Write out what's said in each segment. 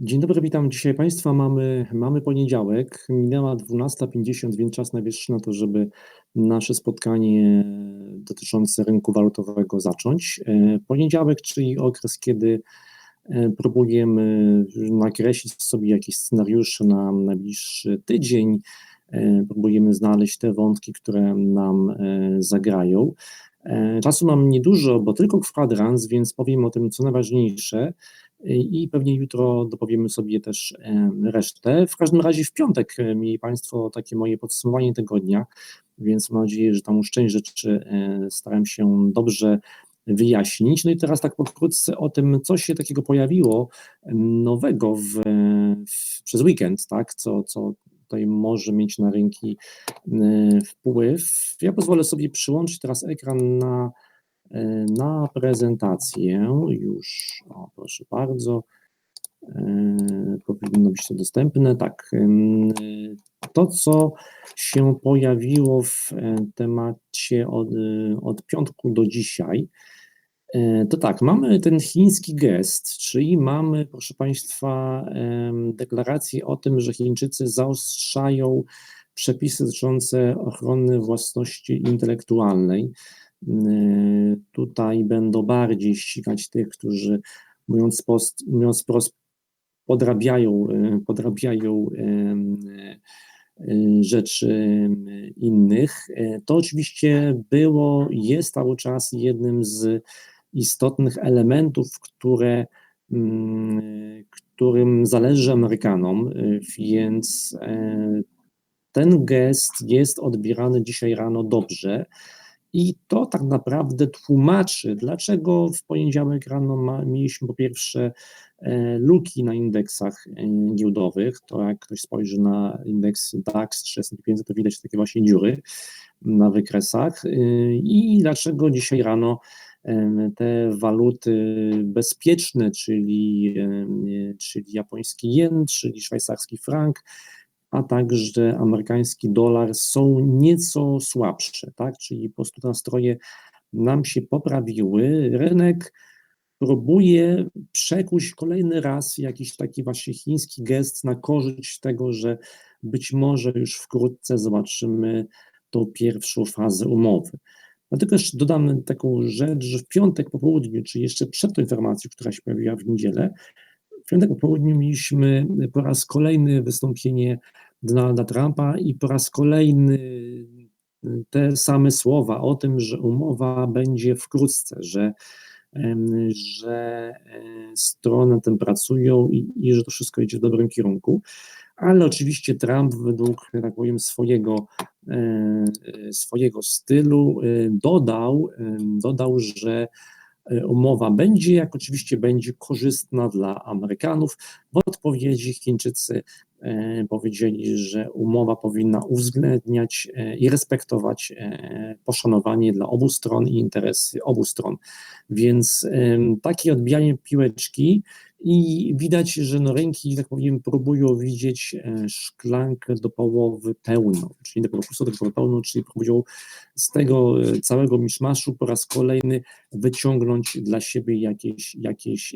Dzień dobry, witam dzisiaj Państwa. Mamy, mamy poniedziałek, minęła 12.50, więc czas najwyższy na to, żeby nasze spotkanie dotyczące rynku walutowego zacząć. E, poniedziałek, czyli okres, kiedy e, próbujemy nakreślić sobie jakieś scenariusze na najbliższy tydzień, e, próbujemy znaleźć te wątki, które nam zagrają. Czasu mam niedużo, bo tylko kwadrans, więc powiem o tym, co najważniejsze i pewnie jutro dopowiemy sobie też resztę. W każdym razie w piątek e, mieli Państwo takie moje podsumowanie tygodnia, więc mam nadzieję, że tam część rzeczy e, staram się dobrze wyjaśnić. No i teraz tak pokrótce o tym, co się takiego pojawiło nowego w, w, przez weekend, tak, co, co tutaj może mieć na rynki e, wpływ. Ja pozwolę sobie przyłączyć teraz ekran na E, na prezentację już, o, proszę bardzo, e, powinno być to dostępne. Tak, to co się pojawiło w e, temacie od, od piątku do dzisiaj, to tak, mamy ten chiński gest, czyli mamy, proszę Państwa, deklarację o tym, że Chińczycy zaostrzają przepisy dotyczące ochrony własności intelektualnej. Y, tutaj będą bardziej ścigać tych, którzy mówiąc, mówiąc wprost podrabiają, y, podrabiają rzeczy innych. To oczywiście było, jest cały czas jednym z istotnych elementów, które, którym zależy Amerykanom, więc ten gest jest odbierany dzisiaj rano dobrze. I to tak naprawdę tłumaczy, dlaczego w poniedziałek rano ma, mieliśmy po pierwsze e, luki na indeksach e, giełdowych. To jak ktoś spojrzy na indeks DAX 3500, to widać takie właśnie dziury na wykresach. E, I dlaczego dzisiaj rano te waluty bezpieczne, czyli, czyli japoński jen, czyli szwajcarski frank, a także amerykański dolar są nieco słabsze, tak? Czyli po prostu nastroje nam się poprawiły. Rynek próbuje przekuć kolejny raz jakiś taki właśnie chiński gest na korzyść tego, że być może już wkrótce zobaczymy tą pierwszą fazę umowy. Dlatego jeszcze dodam taką rzecz, że w piątek po południu, czy jeszcze przed tą informacją, która się pojawiła w niedzielę, w piątek po południu mieliśmy po raz kolejny wystąpienie Donalda Trumpa i po raz kolejny te same słowa o tym, że umowa będzie wkrótce, że, że e, strony nad tym pracują i, i że to wszystko idzie w dobrym kierunku. Ale oczywiście Trump według, tak powiem, swojego, e, swojego stylu y, dodał, dodał, że e, umowa będzie, jak oczywiście będzie korzystna dla Amerykanów. W odpowiedzi Chińczycy E, powiedzieli, że umowa powinna uwzględniać e, i respektować e, poszanowanie dla obu stron i interesy obu stron. Więc takie odbijanie piłeczki i widać, że no ręki, tak powiem, próbują widzieć e, szklankę do połowy pełną, czyli do prostu do połowy pełną, czyli próbują z tego e, całego miszmaszu po raz kolejny wyciągnąć dla siebie jakieś, jakieś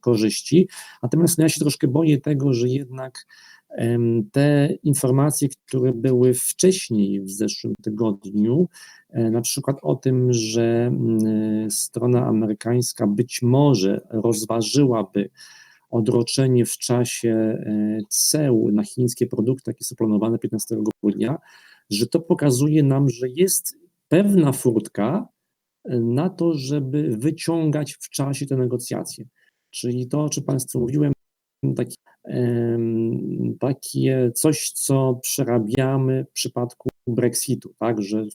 korzyści. Natomiast no ja się troszkę boję tego, że jednak te informacje, które były wcześniej w zeszłym tygodniu, e, na przykład o tym, że mm, strona amerykańska być może rozważyłaby odroczenie w czasie e, ceł na chińskie produkty, jakie są planowane 15 grudnia, że to pokazuje nam, że jest pewna furtka e, na to, żeby wyciągać w czasie te negocjacje. Czyli to, o czym Państwu mówiłem, taki takie coś, co przerabiamy w przypadku Brexitu, tak, że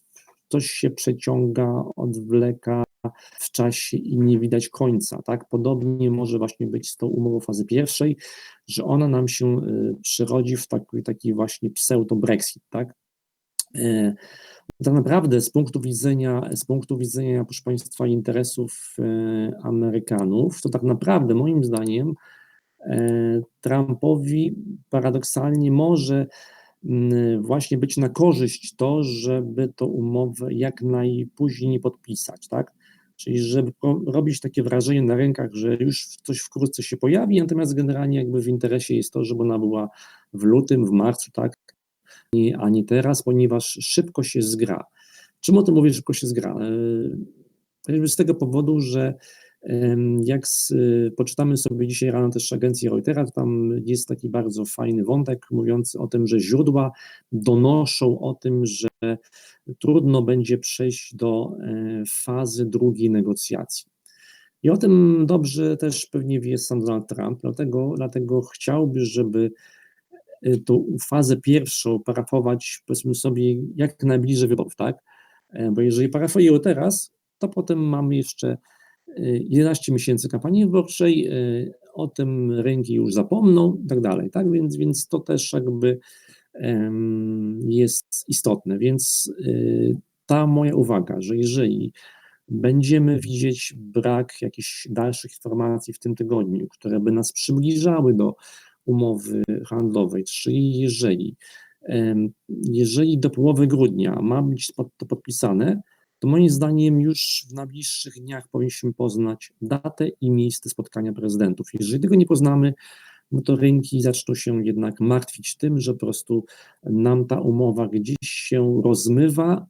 coś się przeciąga, odwleka w czasie i nie widać końca, tak? Podobnie może właśnie być z tą umową fazy pierwszej, że ona nam się y, przyrodzi w taki, taki właśnie pseudo-Brexit, tak? E, tak naprawdę z punktu widzenia, z punktu widzenia, proszę Państwa, interesów e, Amerykanów, to tak naprawdę moim zdaniem Trumpowi paradoksalnie może mm, właśnie być na korzyść to, żeby tą umowę jak najpóźniej podpisać, tak? czyli żeby robić takie wrażenie na rękach, że już coś wkrótce się pojawi, natomiast generalnie jakby w interesie jest to, żeby ona była w lutym, w marcu, tak, a nie teraz, ponieważ szybko się zgra. Czym o tym mówię, szybko się zgra? Chociażby z tego powodu, że jak z, poczytamy sobie dzisiaj rano też agencji Reutera, tam jest taki bardzo fajny wątek mówiący o tym, że źródła donoszą o tym, że trudno będzie przejść do e, fazy drugiej negocjacji. I o tym dobrze też pewnie wie sam Donald Trump, dlatego, dlatego chciałby, żeby e, tą fazę pierwszą parafować, powiedzmy sobie, jak najbliżej wyborów, tak? E, bo jeżeli parafują teraz, to potem mamy jeszcze 11 miesięcy kampanii wyborczej, o tym rynki już zapomną i tak dalej, tak? Więc, więc to też jakby jest istotne. Więc y, ta moja uwaga, że jeżeli będziemy widzieć brak jakichś dalszych informacji w tym tygodniu, które by nas przybliżały do umowy handlowej, czyli jeżeli, jeżeli do połowy grudnia ma być to podpisane, to moim zdaniem już w najbliższych dniach powinniśmy poznać datę i miejsce spotkania prezydentów. Jeżeli tego nie poznamy, no to rynki zaczną się jednak martwić tym, że po prostu nam ta umowa gdzieś się rozmywa,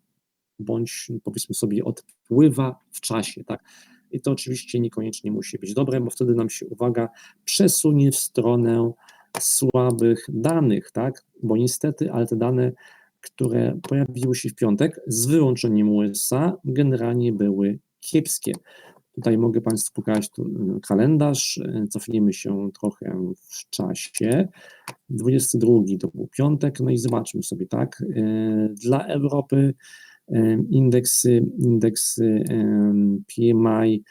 bądź powiedzmy sobie odpływa w czasie, tak. I to oczywiście niekoniecznie musi być dobre, bo wtedy nam się uwaga przesunie w stronę słabych danych, tak, bo niestety, ale te dane, które pojawiły się w piątek, z wyłączeniem USA, generalnie były kiepskie. Tutaj mogę Państwu pokazać y, kalendarz, y, cofniemy się trochę w czasie. 22 to był piątek, no i zobaczmy sobie, tak, y, dla Europy indeksy, indeksy PMI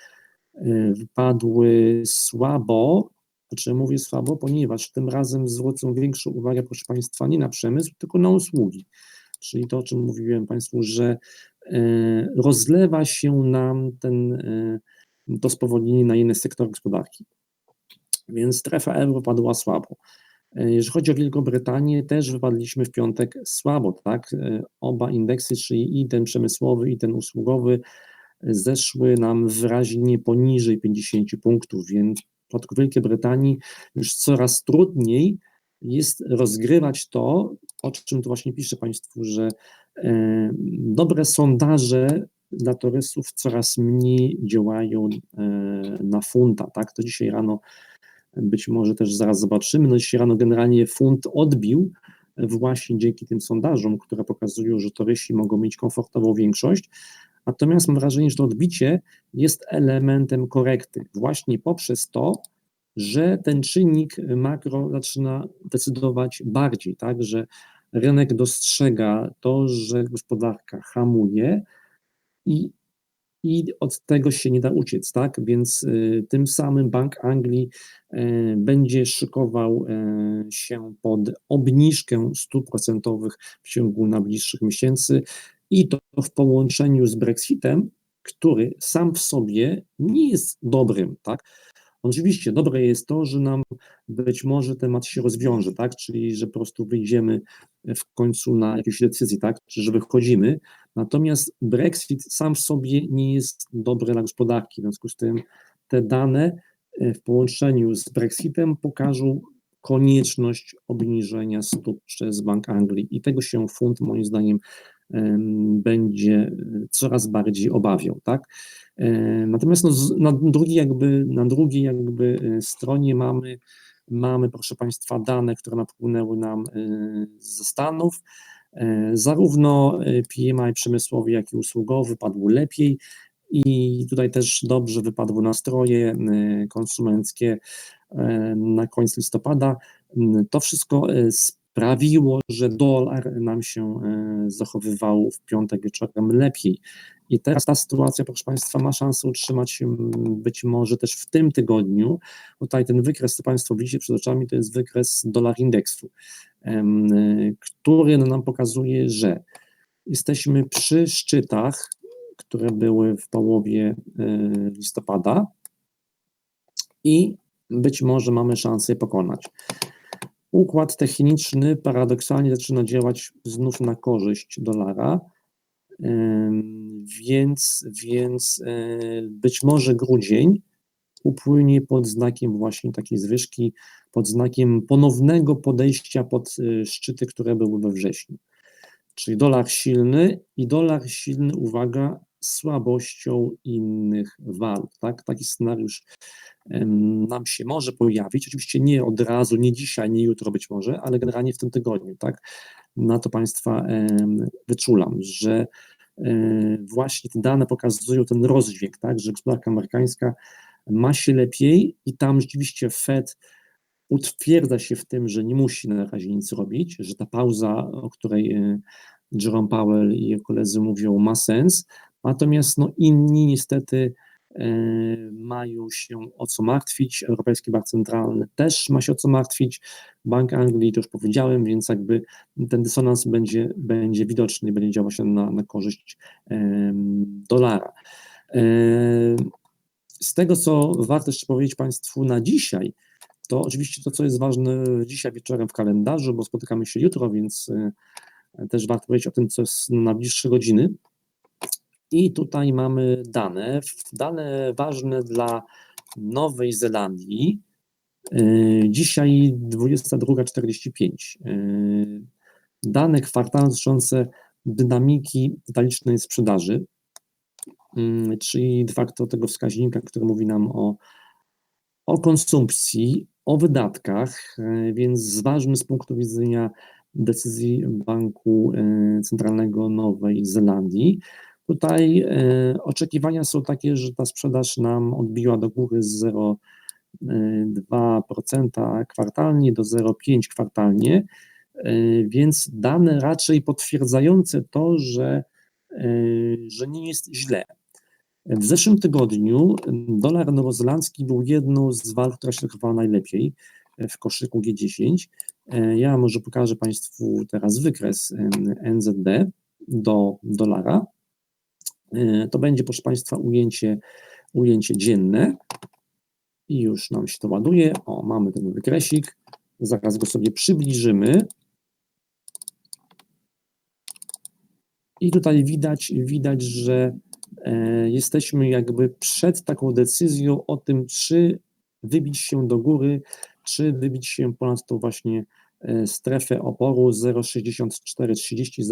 wypadły słabo, znaczy mówię słabo, ponieważ tym razem zwrócą większą uwagę, proszę Państwa, nie na przemysł, tylko na usługi. Czyli to, o czym mówiłem Państwu, że rozlewa się nam ten to spowolnienie na inny sektor gospodarki. Więc strefa euro padła słabo. E, jeżeli chodzi o Wielką Brytanię, też wypadliśmy w piątek słabo, tak? E, oba indeksy, czyli i ten przemysłowy, i ten usługowy, zeszły nam wyraźnie poniżej 50 punktów, więc w przypadku Wielkiej Brytanii już coraz trudniej jest rozgrywać to, o czym tu właśnie piszę Państwu, że e, dobre sondaże dla turystów coraz mniej działają e, na funta, tak? To dzisiaj rano być może też zaraz zobaczymy. No dzisiaj rano generalnie funt odbił właśnie dzięki tym sondażom, które pokazują, że turyści mogą mieć komfortową większość. Natomiast mam wrażenie, że to odbicie jest elementem korekty, właśnie poprzez to, że ten czynnik makro zaczyna decydować bardziej, tak, że rynek dostrzega to, że gospodarka hamuje, i, i od tego się nie da uciec, tak? Więc y, tym samym Bank Anglii y, będzie szykował y, się pod obniżkę stóp procentowych w ciągu najbliższych miesięcy i to w połączeniu z Brexitem, który sam w sobie nie jest dobrym, tak? Oczywiście dobre jest to, że nam być może temat się rozwiąże, tak? Czyli że po prostu wyjdziemy w końcu na jakieś decyzje, tak? Czy że wychodzimy. Natomiast Brexit sam w sobie nie jest dobry dla gospodarki. W związku z tym te dane e, w połączeniu z Brexitem pokażą konieczność obniżenia stóp przez Bank Anglii i tego się fund moim zdaniem będzie coraz bardziej obawiał, tak? Natomiast no, na drugiej jakby, na drugiej jakby e, stronie mamy, mamy, proszę Państwa, dane, które napłynęły nam e, ze Stanów. E, zarówno PMI przemysłowy, jak i usługowy padł lepiej i tutaj też dobrze wypadły nastroje konsumenckie na koniec listopada. To wszystko sprawiło, że dolar nam się e, zachowywał w piątek wieczorem lepiej. I teraz ta sytuacja, proszę Państwa, ma szansę utrzymać się być może też w tym tygodniu. Tutaj ten wykres, co Państwo widzicie przed oczami, to jest wykres dolar indeksu, który nam pokazuje, że jesteśmy przy szczytach, które były w połowie e, listopada i być może mamy szansę je pokonać. Układ techniczny paradoksalnie zaczyna działać znów na korzyść dolara. Więc, więc być może grudzień upłynie pod znakiem właśnie takiej zwyżki, pod znakiem ponownego podejścia pod szczyty, które były we wrześniu. Czyli dolar silny i dolar silny, uwaga, słabością innych walut. Tak? Taki scenariusz nam się może pojawić. Oczywiście nie od razu, nie dzisiaj, nie jutro być może, ale generalnie w tym tygodniu. Tak? Na to Państwa wyczulam, że e, właśnie te dane pokazują ten rozdźwięk, tak? że gospodarka amerykańska ma się lepiej i tam rzeczywiście Fed utwierdza się w tym, że nie musi na razie nic robić, że ta pauza, o której e, Jerome Powell i jego koledzy mówią, ma sens, natomiast no, inni niestety e, mają się o co martwić. Europejski Bank Centralny też ma się o co martwić. Bank Anglii, to już powiedziałem, więc jakby ten dysonans będzie, będzie widoczny, będzie działał się na, na korzyść dolara. E, z tego, co warto jeszcze powiedzieć Państwu na dzisiaj, to oczywiście to, co jest ważne dzisiaj wieczorem w kalendarzu, bo spotykamy się jutro, więc e, też warto powiedzieć o tym, co jest na bliższe godziny. I tutaj mamy dane, dane ważne dla Nowej Zelandii. E, dzisiaj 22.45. E, dane kwartalne dotyczące dynamiki detalicznej sprzedaży, mm, czyli de facto tego wskaźnika, który mówi nam o, o konsumpcji, o wydatkach, więc ważny z punktu widzenia decyzji Banku Centralnego Nowej Zelandii. Tutaj e, oczekiwania są takie, że ta sprzedaż nam odbiła do góry z 0,2% kwartalnie do 0,5% kwartalnie, e, więc dane raczej potwierdzające to, że, e, że nie jest źle. W zeszłym tygodniu dolar nowozelandzki był jedną z walut, która się zachowała najlepiej w koszyku G10. Ja może pokażę Państwu teraz wykres NZD do dolara. E, to będzie, proszę Państwa, ujęcie, ujęcie dzienne i już nam się to ładuje. O, mamy ten wykresik. Zaraz go sobie przybliżymy. I tutaj widać, widać, że e, jesteśmy jakby przed taką decyzją o tym, czy wybić się do góry, czy wybić się ponad tą właśnie strefę oporu 0,6430,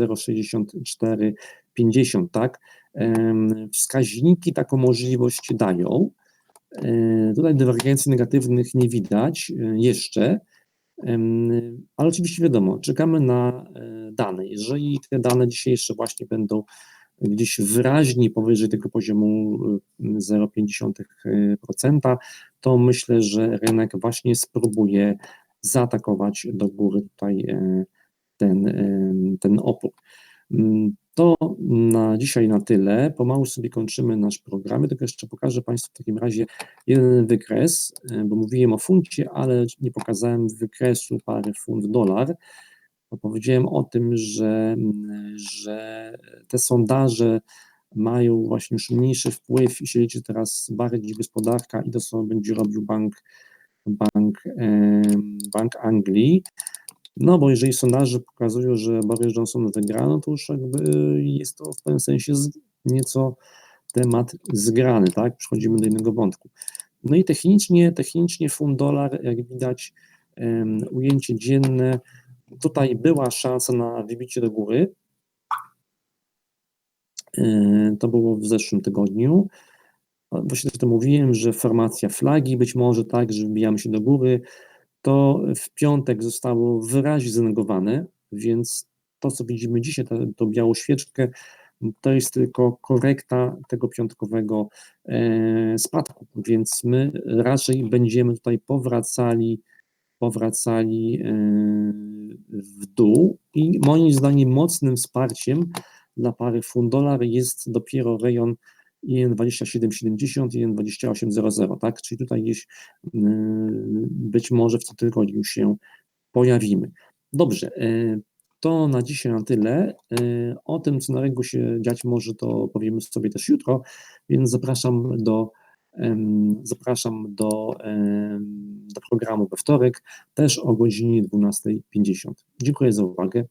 0,6450, tak? Wskaźniki taką możliwość dają. E, tutaj dywergencji negatywnych nie widać e, jeszcze, ale oczywiście wiadomo, czekamy na dane. Jeżeli te dane dzisiejsze właśnie będą gdzieś wyraźnie powyżej tego poziomu 0,5%, to myślę, że rynek właśnie spróbuje zaatakować do góry tutaj e, ten, e, ten opór. Mm, to na dzisiaj na tyle. Pomału sobie kończymy nasz program. tylko jeszcze pokażę Państwu w takim razie jeden wykres, e, bo mówiłem o funcie, ale nie pokazałem wykresu pary funt-dolar. Powiedziałem o tym, że, że te sondaże mają właśnie już mniejszy wpływ i się liczy teraz bardziej gospodarka i to, co będzie robił bank Bank, Bank Anglii. No bo jeżeli sondaże pokazują, że Boris Johnson wygra, no to już jakby jest to w pewnym sensie nieco temat zgrany, tak? Przechodzimy do innego wątku. No i technicznie, technicznie fund dolar, jak widać, um, ujęcie dzienne, tutaj była szansa na wybicie do góry. E, to było w zeszłym tygodniu. Właśnie to mówiłem, że formacja flagi, być może tak, że wbijamy się do góry, to w piątek zostało wyraźnie zanegowane, więc to, co widzimy dzisiaj, to, to białą świeczkę, to jest tylko korekta tego piątkowego e, spadku, więc my raczej będziemy tutaj powracali, powracali e, w dół i moim zdaniem mocnym wsparciem dla pary fund dolar jest dopiero rejon IN 2770, IN 2800, tak? Czyli tutaj gdzieś y, być może w tym tygodniu się pojawimy. Dobrze, y, to na dzisiaj na tyle. Y, o tym, co na rynku się dziać może, to powiemy sobie też jutro, więc zapraszam do zapraszam do, do programu we wtorek, też o godzinie 12.50. Dziękuję za uwagę.